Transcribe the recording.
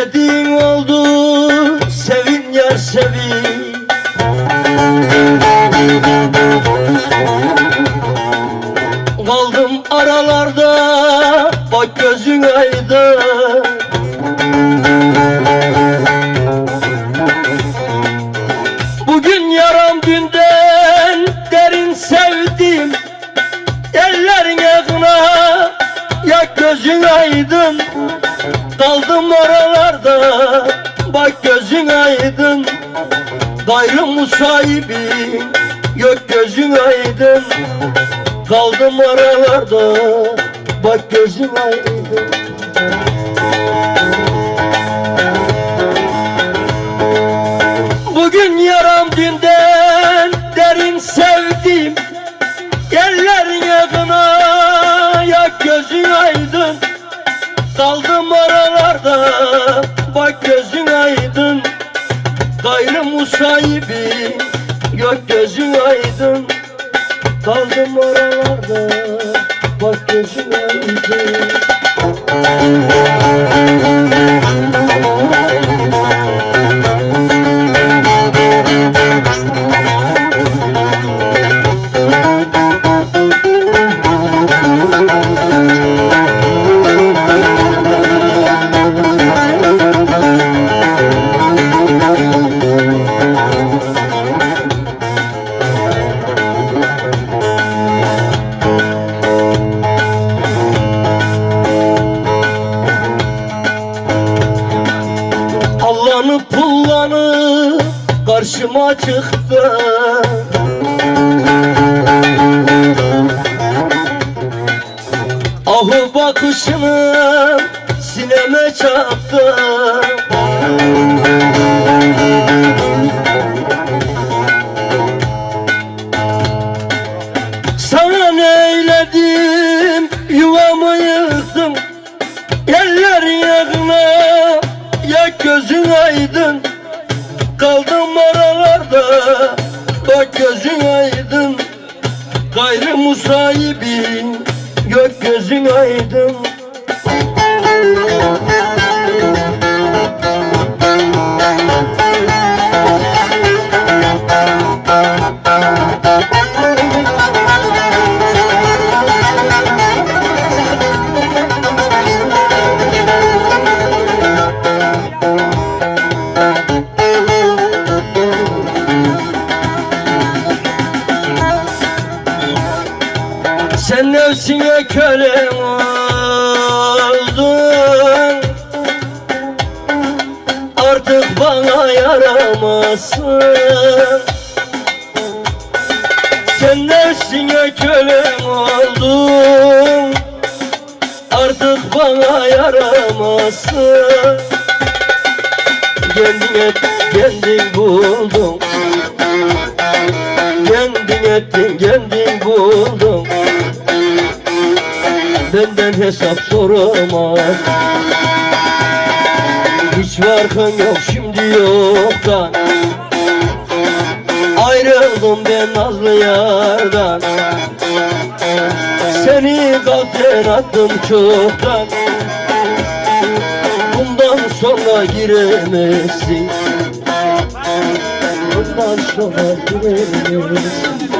Dediğin oldu sevin yar sevin Kaldım aralarda bak gözün ayda Bugün yaram dünden derin sevdim. Ellerin yakına yak gözün aydın. Kaldım oralarda bak gözün aydın. Gayrı musahibin gök gözün aydın. Kaldım aralarda bak gözün aydın. Bugün yaram dünden derin sevdim. Yerlerin yakına Kaldım aralarda bak gözün aydın. Gayrı musahibi gök gözün aydın. Kaldım oralarda bak gözün aydın Allanıp pullanıp karşıma çıktı. Ahu bakışını sineme çaktı aydın Kaldım aralarda bak gözün aydın. Gayrı musahibin gök gözün aydın Sen nefsine köle oldun. Artık bana yaramazsın. Sen nefsine köle oldun. Artık bana yaramazsın. Kendine kendin buldun. Kendin ettin kendin buldun Benden hesap soramaz Hiç farkın yok şimdi yoktan Ayrıldım ben nazlı yardan. Seni kalpten attım çoktan. Bundan sonra giremezsin. Bundan sonra giremezsin